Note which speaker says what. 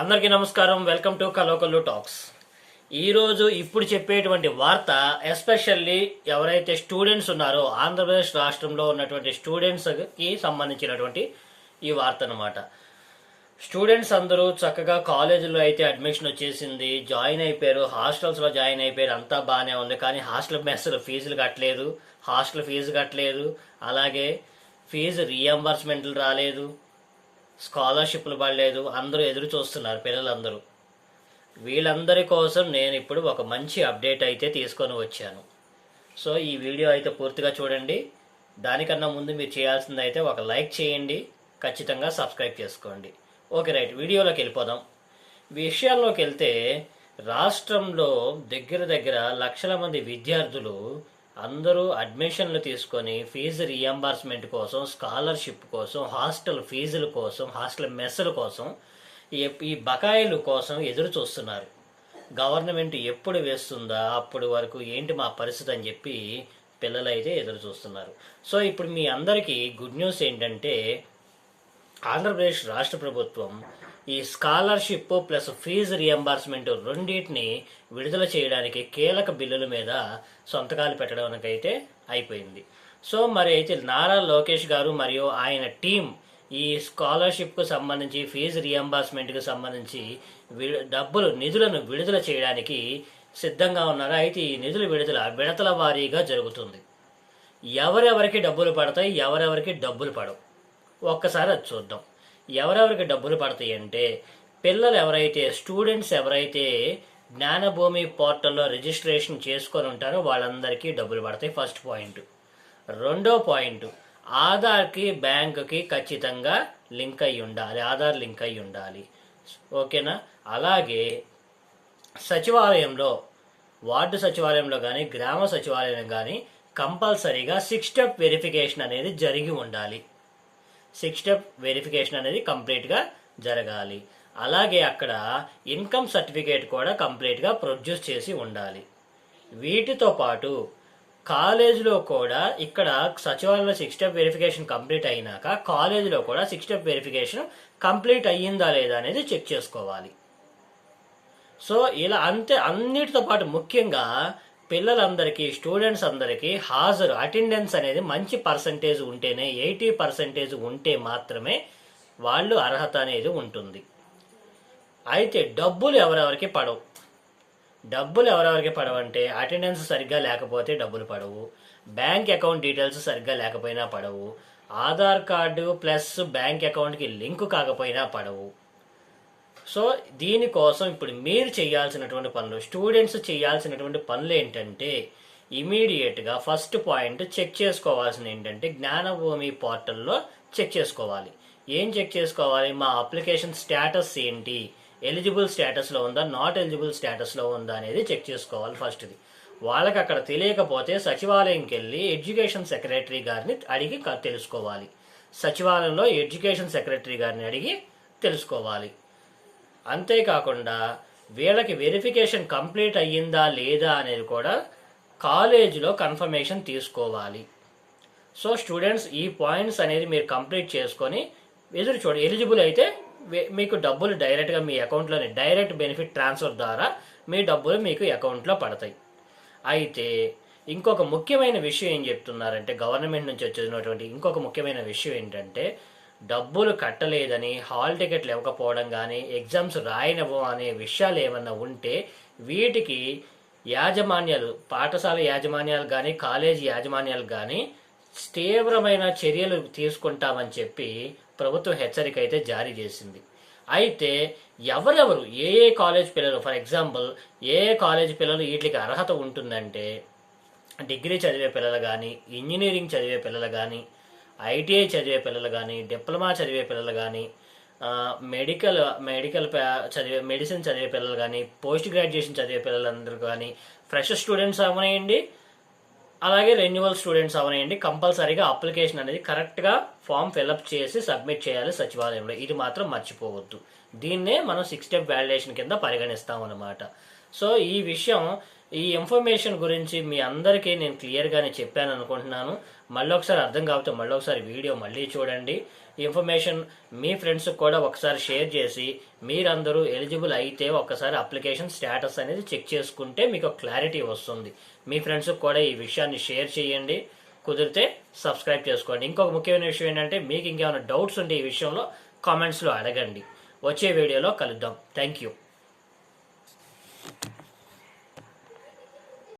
Speaker 1: అందరికీ నమస్కారం. Welcome to కలోకల్లు talks ఈరోజు ఇప్పుడు చెప్పేటువంటి వార్త ఎస్పెషల్లీ ఎవరైతే స్టూడెంట్స్ ఉన్నారో ఆంధ్రప్రదేశ్ రాష్ట్రంలో ఉన్నటువంటి స్టూడెంట్స్కి సంబంధించినటువంటి ఈ వార్త అనమాట స్టూడెంట్స్ అందరూ చక్కగా కాలేజీలో అయితే అడ్మిషన్ వచ్చేసింది. జాయిన్ అయిపోయారు. హాస్టల్స్లో జాయిన్ అయిపోయారు. అంతా బాగానే ఉంది. కానీ హాస్టల్ మెస్సులు ఫీజులు కట్టలేదు. హాస్టల్ ఫీజు కట్టలేదు. అలాగే ఫీజు రీఎంబర్స్మెంట్లు రాలేదు. స్కాలర్షిప్లు పడలేదు అందరూ ఎదురు చూస్తున్నారు పిల్లలందరూ. వీళ్ళందరి కోసం నేను ఇప్పుడు ఒక మంచి అప్డేట్ అయితే తీసుకొని వచ్చాను. సో ఈ వీడియో అయితే పూర్తిగా చూడండి. దానికన్నా ముందు మీరు చేయాల్సింది అయితే ఒక లైక్ చేయండి ఖచ్చితంగా సబ్స్క్రైబ్ చేసుకోండి. ఓకే రైట్ వీడియోలోకి వెళ్ళిపోదాం. విషయాల్లోకి వెళ్తే రాష్ట్రంలో దగ్గర దగ్గర లక్షల మంది విద్యార్థులు అందరూ అడ్మిషన్లు తీసుకొని ఫీజు రియంబర్స్మెంట్ కోసం స్కాలర్షిప్ కోసం హాస్టల్ ఫీజుల కోసం హాస్టల్ మెస్సుల కోసం ఈ బకాయిల కోసం ఎదురు చూస్తున్నారు. గవర్నమెంట్ ఎప్పుడు వేస్తుందా అప్పుడు వరకు ఏంటి మా పరిస్థితి అని చెప్పి పిల్లలైతే ఎదురు చూస్తున్నారు. సో ఇప్పుడు మీ అందరికీ గుడ్ న్యూస్ ఏంటంటే ఆంధ్రప్రదేశ్ రాష్ట్ర ప్రభుత్వం ఈ స్కాలర్షిప్ ప్లస్ ఫీజు రియంబర్స్మెంట్ రెండింటిని విడుదల చేయడానికి కీలక బిల్లుల మీద సొంతకాలు పెట్టడానికైతే అయిపోయింది. సో మరి అయితే నారా లోకేష్ గారు మరియు ఆయన టీం ఈ స్కాలర్షిప్కు సంబంధించి ఫీజు రియంబర్స్మెంట్కి సంబంధించి వి- డబ్బులు నిధులను విడుదల చేయడానికి సిద్ధంగా ఉన్నారు? అయితే ఈ నిధుల విడుదల విడతల వారీగా జరుగుతుంది. ఎవరెవరికి డబ్బులు పడతాయి ఎవరెవరికి డబ్బులు పడవు. ఒక్కసారి అది చూద్దాం. ఎవరెవరికి డబ్బులు పడతాయి అంటే పిల్లలు ఎవరైతే స్టూడెంట్స్ ఎవరైతే జ్ఞానభూమి పోర్టల్లో రిజిస్ట్రేషన్ చేసుకొని ఉంటారో వాళ్ళందరికీ డబ్బులు పడతాయి ఫస్ట్ పాయింట్. రెండో పాయింట్ ఆధార్కి బ్యాంకుకి ఖచ్చితంగా లింక్ అయి ఉండాలి ఆధార్ లింక్ అయి ఉండాలి. ఓకేనా? అలాగే సచివాలయంలో వార్డు సచివాలయంలో కానీ గ్రామ సచివాలయం కానీ కంపల్సరీగా సిక్స్ స్టెప్ వెరిఫికేషన్ అనేది జరిగి ఉండాలి. సిక్స్ స్టెప్ వెరిఫికేషన్ అనేది కంప్లీట్గా జరగాలి. అలాగే అక్కడ ఇన్కమ్ సర్టిఫికేట్ కూడా కంప్లీట్గా ప్రొడ్యూస్ చేసి ఉండాలి. వీటితో పాటు కాలేజీలో కూడా ఇక్కడ సచివాలయంలో సిక్స్ స్టెప్ వెరిఫికేషన్ కంప్లీట్ అయినాక కాలేజీలో కూడా సిక్స్ స్టెప్ వెరిఫికేషన్ కంప్లీట్ అయ్యిందా లేదా అనేది చెక్ చేసుకోవాలి. సో ఇలా అంతే అన్నిటితో పాటు ముఖ్యంగా పిల్లలందరికీ స్టూడెంట్స్ అందరికీ హాజరు. అటెండెన్స్ అనేది మంచి పర్సంటేజ్ ఉంటేనే ఎయిటీ పర్సంటేజ్ ఉంటే మాత్రమే వాళ్ళు అర్హత అనేది ఉంటుంది. అయితే డబ్బులు ఎవరెవరికి పడవు. డబ్బులు ఎవరెవరికి పడవంటే అటెండెన్స్ సరిగ్గా లేకపోతే డబ్బులు పడవు. బ్యాంక్ అకౌంట్ డీటెయిల్స్ సరిగ్గా లేకపోయినా పడవు. ఆధార్ కార్డు ప్లస్ బ్యాంక్ అకౌంట్కి లింక్ కాకపోయినా పడవు. సో దీనికోసం ఇప్పుడు మీరు చేయాల్సినటువంటి పనులు స్టూడెంట్స్ చేయాల్సినటువంటి పనులు ఏంటంటే ఇమీడియట్గా ఫస్ట్ పాయింట్ చెక్ చేసుకోవాల్సిన ఏంటంటే జ్ఞానభూమి పోర్టల్లో చెక్ చేసుకోవాలి. ఏం చెక్ చేసుకోవాలి? మా అప్లికేషన్ స్టేటస్ ఏంటి? ఎలిజిబుల్ స్టేటస్లో ఉందా? నాట్ ఎలిజిబుల్ స్టేటస్లో ఉందా అనేది చెక్ చేసుకోవాలి ఫస్ట్ది వాళ్ళకి అక్కడ తెలియకపోతే సచివాలయంకి వెళ్ళి ఎడ్యుకేషన్ సెక్రటరీ గారిని అడిగి తెలుసుకోవాలి. సచివాలయంలో ఎడ్యుకేషన్ సెక్రటరీ గారిని అడిగి తెలుసుకోవాలి. అంతేకాకుండా వీళ్ళకి వెరిఫికేషన్ కంప్లీట్ అయ్యిందా లేదా అనేది కూడా కాలేజీలో కన్ఫర్మేషన్ తీసుకోవాలి. సో స్టూడెంట్స్ ఈ పాయింట్స్ అనేది మీరు కంప్లీట్ చేసుకొని ఎదురు చూడండి ఎలిజిబుల్ అయితే మీకు డబ్బులు డైరెక్ట్గా మీ అకౌంట్లోనే డైరెక్ట్ బెనిఫిట్ ట్రాన్స్ఫర్ ద్వారా మీ డబ్బులు మీకు అకౌంట్లో పడతాయి. అయితే ఇంకొక ముఖ్యమైన విషయం ఏం చెప్తున్నారంటే గవర్నమెంట్ నుంచి వచ్చేసినటువంటి ఇంకొక ముఖ్యమైన విషయం ఏంటంటే డబ్బులు కట్టలేదని హాల్ టికెట్లు ఇవ్వకపోవడం కానీ ఎగ్జామ్స్ రాయనివ్వం అనే విషయాలు ఏమన్నా ఉంటే వీటికి యాజమాన్యాలు పాఠశాల యాజమాన్యాలు కానీ కాలేజీ యాజమాన్యాలు కానీ తీవ్రమైన చర్యలు తీసుకుంటామని చెప్పి ప్రభుత్వం హెచ్చరిక అయితే జారీ చేసింది. అయితే ఎవరెవరు ఏ ఏ కాలేజ్ పిల్లలు ఫర్ ఎగ్జాంపుల్ ఏ ఏ కాలేజ్ పిల్లలు వీటికి అర్హత ఉంటుందంటే డిగ్రీ చదివే పిల్లలు కానీ ఇంజనీరింగ్ చదివే పిల్లలు కానీ ఐటీఐ చదివే పిల్లలు కానీ డిప్లొమా చదివే పిల్లలు కానీ మెడికల్ మెడికల్ చదివే మెడిసిన్ చదివే పిల్లలు కానీ పోస్ట్ గ్రాడ్యుయేషన్ చదివే పిల్లలందరూ కానీ ఫ్రెష్ స్టూడెంట్స్ అవనేయండి. అలాగే రెన్యువల్ స్టూడెంట్స్ అవనేయండి. కంపల్సరీగా అప్లికేషన్ అనేది కరెక్ట్గా ఫామ్ ఫిలప్ చేసి సబ్మిట్ చేయాలి సచివాలయంలో. ఇది మాత్రం మర్చిపోవద్దు. దీన్నే మనం సిక్స్ స్టెప్ వ్యాలిడేషన్ కింద పరిగణిస్తాం అనమాట సో ఈ విషయం ఈ ఇన్ఫర్మేషన్ గురించి మీ అందరికీ నేను క్లియర్గానే చెప్పాను అనుకుంటున్నాను. మళ్ళీ ఒకసారి అర్థం కాకపోతే మళ్ళీ ఒకసారి వీడియో మళ్ళీ చూడండి. ఈ ఇన్ఫర్మేషన్ మీ ఫ్రెండ్స్కి కూడా ఒకసారి షేర్ చేసి మీరందరూ ఎలిజిబుల్ అయితే ఒకసారి అప్లికేషన్ స్టేటస్ అనేది చెక్ చేసుకుంటే మీకు క్లారిటీ వస్తుంది. మీ ఫ్రెండ్స్కి కూడా ఈ విషయాన్ని షేర్ చేయండి. కుదిరితే సబ్స్క్రైబ్ చేసుకోండి. ఇంకొక ముఖ్యమైన విషయం ఏంటంటే మీకు ఇంకేమైనా డౌట్స్ ఉంటే ఈ విషయంలో కామెంట్స్లో అడగండి. వచ్చే వీడియోలో కలుద్దాం. Thank you